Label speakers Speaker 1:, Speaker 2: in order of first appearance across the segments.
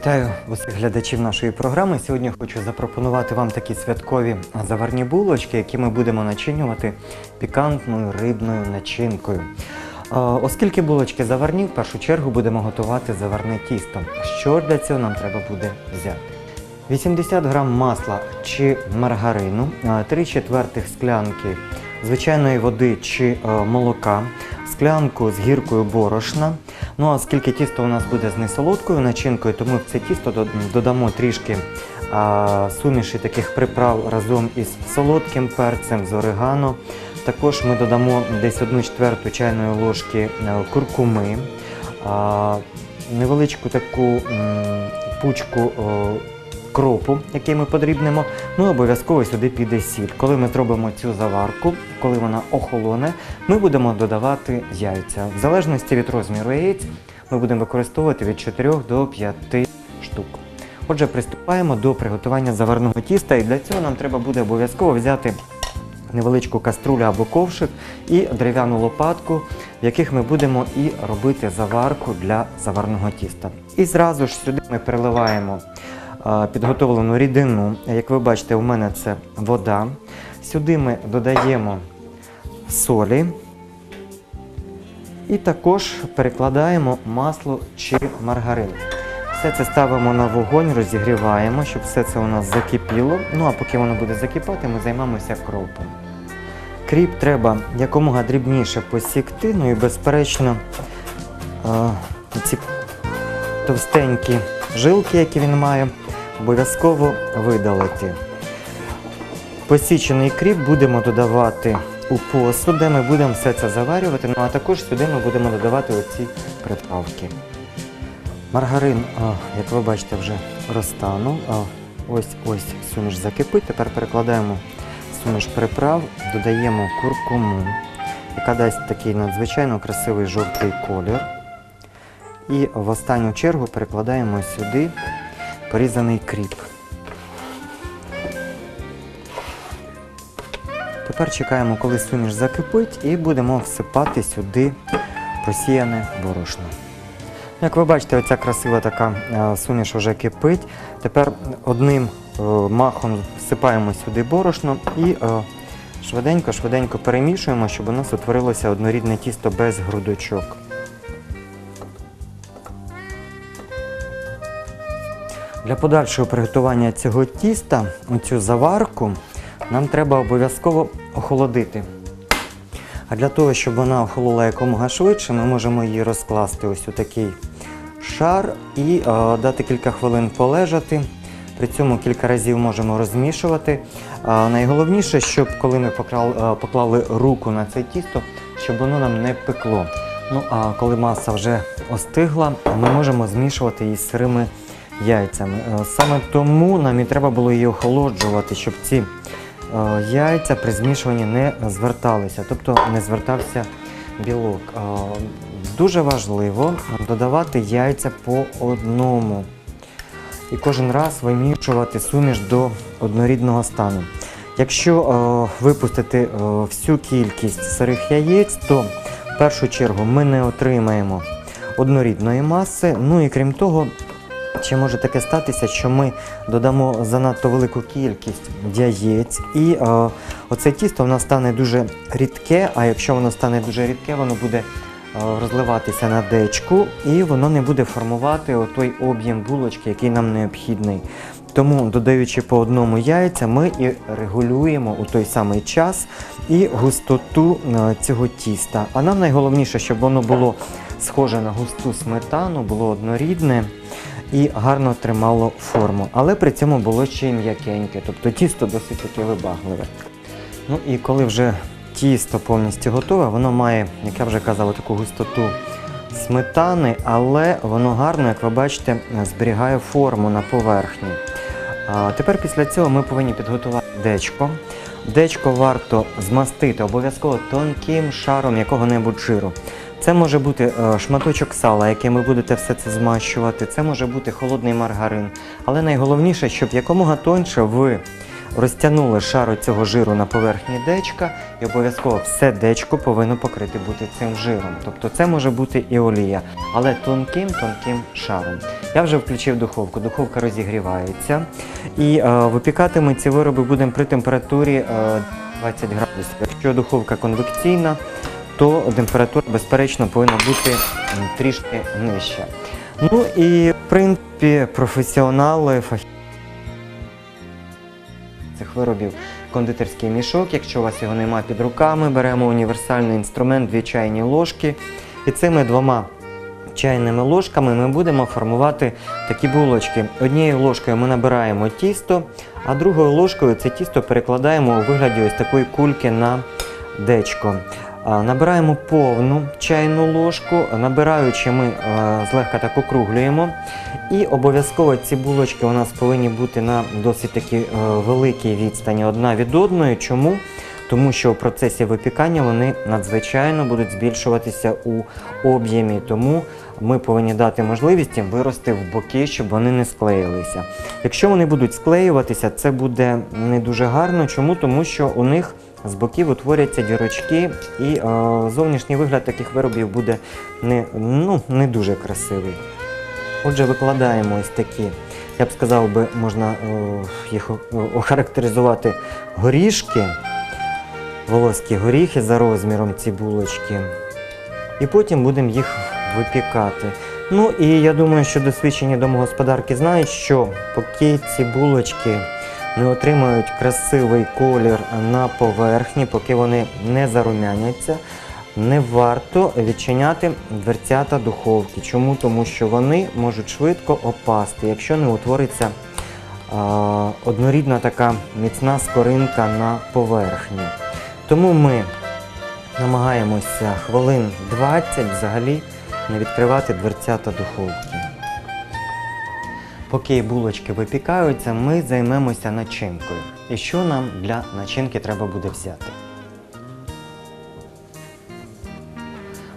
Speaker 1: Вітаю усіх глядачів нашої програми. Сьогодні хочу запропонувати вам такі святкові заварні булочки, які ми будемо начинювати пікантною рибною начинкою. Оскільки булочки заварні, в першу чергу будемо готувати заварне тісто. Що для цього нам треба буде взяти? 80 грам масла чи маргарину, 3 четвертих склянки звичайної води чи е, молока, склянку з гіркою борошна. Ну а оскільки тісто у нас буде з несолодкою начинкою, то ми в це тісто додамо трішки суміші таких приправ разом із солодким перцем, з орегано. Також ми додамо десь 1 четверту чайної ложки е, куркуми, невеличку таку пучку о, кропу, який ми подрібнемо. Ну обов'язково сюди піде сіль. Коли ми зробимо цю заварку, коли вона охолоне, ми будемо додавати яйця. В залежності від розміру яєць ми будемо використовувати від 4 до 5 штук. Отже, приступаємо до приготування заварного тіста, і для цього нам треба буде обов'язково взяти невеличку каструлю або ковшик і дерев'яну лопатку, в яких ми будемо і робити заварку для заварного тіста. І зразу ж сюди ми переливаємо підготовлену рідину. Як ви бачите, у мене це вода. Сюди ми додаємо солі. І також перекладаємо масло чи маргарин. Все це ставимо на вогонь, розігріваємо, щоб все це у нас закипіло. Ну а поки воно буде закипати, ми займемося кропом. Кріп треба якомога дрібніше посікти, ну і безперечно ці товстенькі жилки, які він має, обов'язково видалити. Посічений кріп будемо додавати у посуд, де ми будемо все це заварювати. Ну а також сюди ми будемо додавати оці приправки. Маргарин, а, як ви бачите, вже розтанув. Ось ось суміш закипить. Тепер перекладаємо суміш приправ, додаємо куркуму, яка дасть такий надзвичайно красивий жовтий колір. І в останню чергу перекладаємо сюди порізаний кріп. Тепер чекаємо, коли суміш закипить, і будемо всипати сюди просіяне борошно. Як ви бачите, оця красива така е, суміш вже кипить. Тепер одним е, махом всипаємо сюди борошно і швиденько-швиденько перемішуємо, щоб у нас утворилося однорідне тісто без грудочок. Для подальшого приготування цього тіста, оцю заварку, нам треба обов'язково охолодити. А для того, щоб вона охолола якомога швидше, ми можемо її розкласти ось у такий шар і е, дати кілька хвилин полежати. При цьому кілька разів можемо розмішувати. А найголовніше, щоб коли ми е, поклали руку на це тісто, щоб воно нам не пекло. Ну а коли маса вже остигла, ми можемо змішувати її з сирими яйцями. Е, Саме тому нам і треба було її охолоджувати, щоб ці е, яйця при змішуванні не зверталися, тобто не звертався білок. Е, Дуже важливо додавати яйця по одному. І кожен раз вимішувати суміш до однорідного стану. Якщо випустити всю кількість сирих яєць, то в першу чергу ми не отримаємо однорідної маси. Ну і крім того, чи може таке статися, що ми додамо занадто велику кількість яєць, і е, оце тісто в нас стане дуже рідке, а якщо воно стане дуже рідке, воно буде е, розливатися на дечку, і воно не буде формувати той об'єм булочки, який нам необхідний. Тому, додаючи по одному яйця, ми і регулюємо у той самий час і густоту е, цього тіста. А нам найголовніше, щоб воно було схоже на густу сметану, було однорідне і гарно тримало форму. Але при цьому було ще й м'якеньке, тобто тісто досить таки вибагливе. Ну і коли вже тісто повністю готове, воно має, як я вже казав, таку густоту сметани, але воно гарно, як ви бачите, зберігає форму на поверхні. А тепер після цього ми повинні підготувати дечко. Дечко варто змастити обов'язково тонким шаром якого-небудь жиру. Це може бути е, шматочок сала, яким ви будете все це змащувати. Це може бути холодний маргарин. Але найголовніше, щоб якомога тоньше ви розтягнули шар цього жиру на поверхні дечка, і обов'язково все дечко повинно покрити бути цим жиром. Тобто це може бути і олія, але тонким-тонким шаром. Я вже включив духовку, духовка розігрівається. І е, випікати ми ці вироби будемо при температурі е, 20 градусів. Якщо духовка конвекційна, то температура, безперечно, повинна бути трішки нижча. Ну і в принципі професіонали, фахівці цих виробів кондитерський мішок. Якщо у вас його немає під руками, беремо універсальний інструмент, дві чайні ложки. І цими двома чайними ложками ми будемо формувати такі булочки. Однією ложкою ми набираємо тісто, а другою ложкою це тісто перекладаємо у вигляді ось такої кульки на дечко. Набираємо повну чайну ложку, набираючи ми е, злегка так округлюємо. І обов'язково ці булочки у нас повинні бути на досить таки е, великій відстані одна від одної. Чому? Тому що в процесі випікання вони надзвичайно будуть збільшуватися у об'ємі. Тому ми повинні дати можливість їм вирости в боки, щоб вони не склеїлися. Якщо вони будуть склеюватися, це буде не дуже гарно. Чому? Тому що у них з боків утворяться дірочки, і е, зовнішній вигляд таких виробів буде не, ну, не дуже красивий. Отже, викладаємо ось такі, я б сказав би, можна е, їх охарактеризувати горішки, волоські горіхи за розміром ці булочки. І потім будемо їх випікати. Ну і я думаю, що досвідчені домогосподарки знають, що поки ці булочки не отримають красивий колір на поверхні, поки вони не зарумяняться, не варто відчиняти дверцята духовки. Чому? Тому що вони можуть швидко опасти, якщо не утвориться однорідна така міцна скоринка на поверхні. Тому ми намагаємося хвилин 20 взагалі не відкривати дверцята духовки. Поки булочки випікаються, ми займемося начинкою. І що нам для начинки треба буде взяти?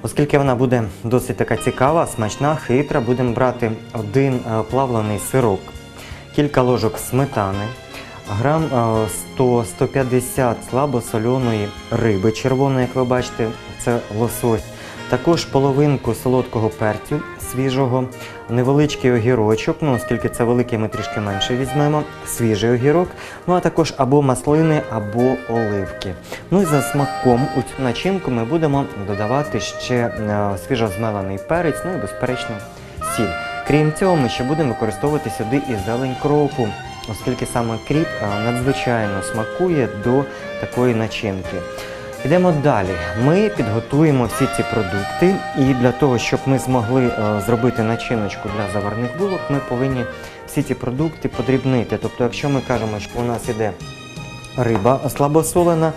Speaker 1: Оскільки вона буде досить така цікава, смачна, хитра, будемо брати один е, плавлений сирок, кілька ложок сметани, грам е, 100-150 слабосоленої риби червоної, як ви бачите, це лосось. Також половинку солодкого перцю свіжого, невеличкий огірочок, ну оскільки це великий, ми трішки менше візьмемо, свіжий огірок, ну а також або маслини, або оливки. Ну і за смаком у цю начинку ми будемо додавати ще е, свіжозмелений перець, ну і безперечно сіль. Крім цього, ми ще будемо використовувати сюди і зелень кропу, оскільки саме кріп е, надзвичайно смакує до такої начинки. Йдемо далі. Ми підготуємо всі ці продукти, і для того, щоб ми змогли е, зробити начиночку для заварних булок, ми повинні всі ці продукти подрібнити. Тобто, якщо ми кажемо, що у нас іде риба слабосолена,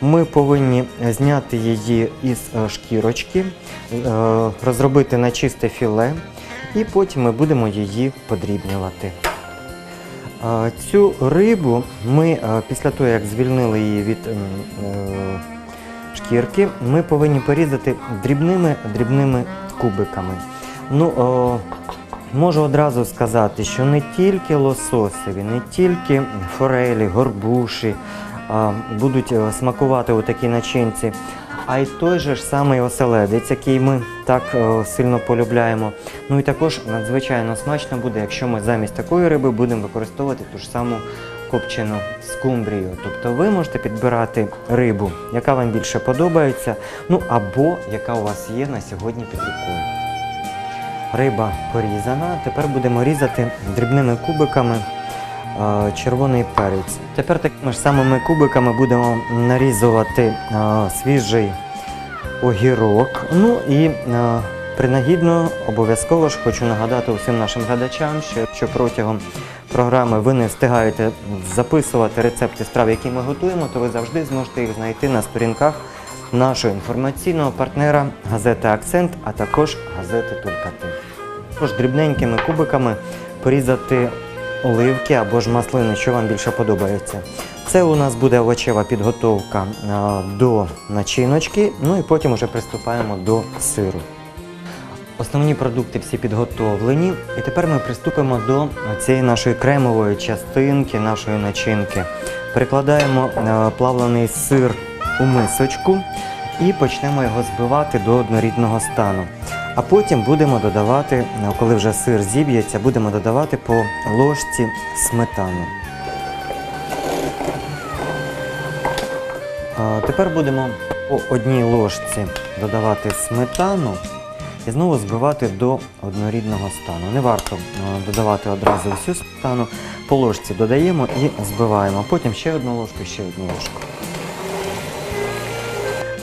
Speaker 1: ми повинні зняти її із е, шкірочки, е, розробити на чисте філе, і потім ми будемо її подрібнювати. Цю рибу ми після того, як звільнили її від шкірки, ми повинні порізати дрібними дрібними кубиками. Ну, о, можу одразу сказати, що не тільки лососеві, не тільки форелі, горбуші а, будуть е, смакувати у такій начинці, а й той же ж самий оселедець, який ми так е, сильно полюбляємо. Ну і також надзвичайно смачно буде, якщо ми замість такої риби будемо використовувати ту ж саму копчену скумбрію. Тобто ви можете підбирати рибу, яка вам більше подобається, ну або яка у вас є на сьогодні під рукою. Риба порізана. Tепер будемо різати дрібними кубиками е, червоний перець. Тепер такими ж самими кубиками будемо нарізувати е, свіжий огірок. Ну і е, принагідно обов'язково ж хочу нагадати усім нашим глядачам, що протягом програми ви не встигаєте записувати рецепти страв, які ми готуємо, то ви завжди зможете їх знайти на сторінках нашого інформаційного партнера газети Акцент, а також газети Туркати. Також дрібненькими кубиками порізати оливки або ж маслини, що вам більше подобається. Це у нас буде овочева підготовка до начиночки, ну і потім вже приступаємо до сиру. Основні продукти всі підготовлені, і тепер ми приступимо до цієї нашої кремової частинки, нашої начинки. Перекладаємо е, плавлений сир у мисочку і почнемо його збивати до однорідного стану. А потім будемо додавати, е, коли вже сир зіб'ється, будемо додавати по ложці сметану. Тепер будемо по одній ложці додавати сметану і знову збивати до однорідного стану. Не варто е, додавати одразу всю стану. По ложці додаємо і збиваємо. Потім ще одну ложку, ще одну ложку.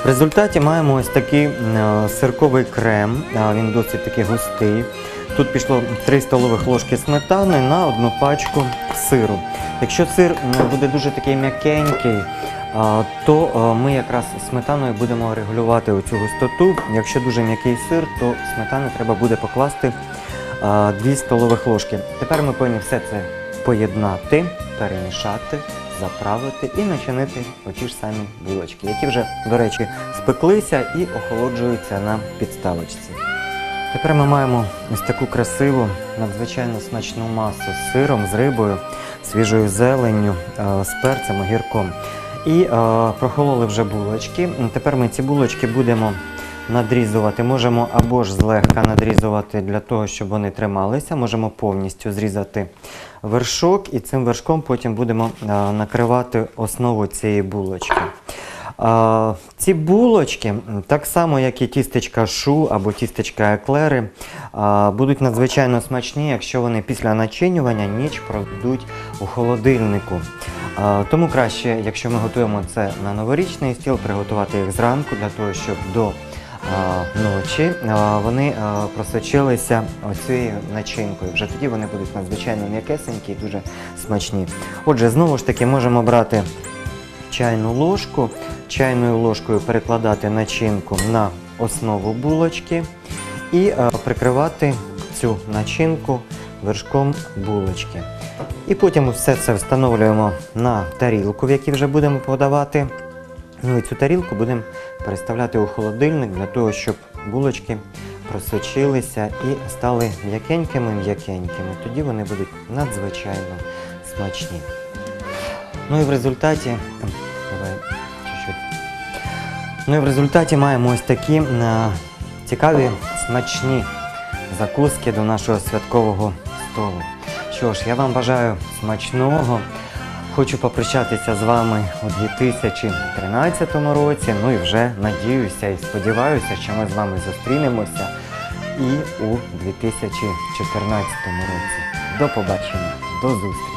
Speaker 1: В результаті маємо ось такий е, сирковий крем. Е, Він досить такий густий. Тут пішло 3 столових ложки сметани на одну пачку сиру. Якщо сир буде дуже такий м'якенький, то ми якраз сметаною будемо регулювати оцю густоту. Якщо дуже м'який сир, то сметани треба буде покласти 2 столових ложки. Тепер ми повинні все це поєднати, перемішати, заправити і начинити оті ж самі булочки, які вже, до речі, спеклися і охолоджуються на підставочці. Тепер ми маємо ось таку красиву, надзвичайно смачну масу з сиром, з рибою, свіжою зеленню, е, з перцем, огірком. І е, прохололи вже булочки. Тепер ми ці булочки будемо надрізувати. Можемо або ж злегка надрізувати для того, щоб вони трималися. Можемо повністю зрізати вершок і цим вершком потім будемо е, накривати основу цієї булочки. Ці булочки, так само як і тістечка шу або тістечка еклери, будуть надзвичайно смачні, якщо вони після начинювання ніч проведуть у холодильнику. Тому краще, якщо ми готуємо це на новорічний стіл, приготувати їх зранку для того, щоб до ночі вони просочилися оцією начинкою. Вже тоді вони будуть надзвичайно м'якесенькі і дуже смачні. Отже, знову ж таки можемо брати чайну ложку, чайною ложкою перекладати начинку на основу булочки і е, прикривати цю начинку вершком булочки. І потім все це встановлюємо на тарілку, в якій вже будемо подавати. Ну і цю тарілку будемо переставляти у холодильник для того, щоб булочки просочилися і стали м'якенькими-м'якенькими. Тоді вони будуть надзвичайно смачні. Ну і в результаті. Ну і в результаті маємо ось такі е, цікаві, смачні закуски до нашого святкового столу. Що ж, я вам бажаю смачного. Хочу попрощатися з вами у 2013 році. Ну і вже надіюся і сподіваюся, що ми з вами зустрінемося і у 2014 році. До побачення, до зустрічі!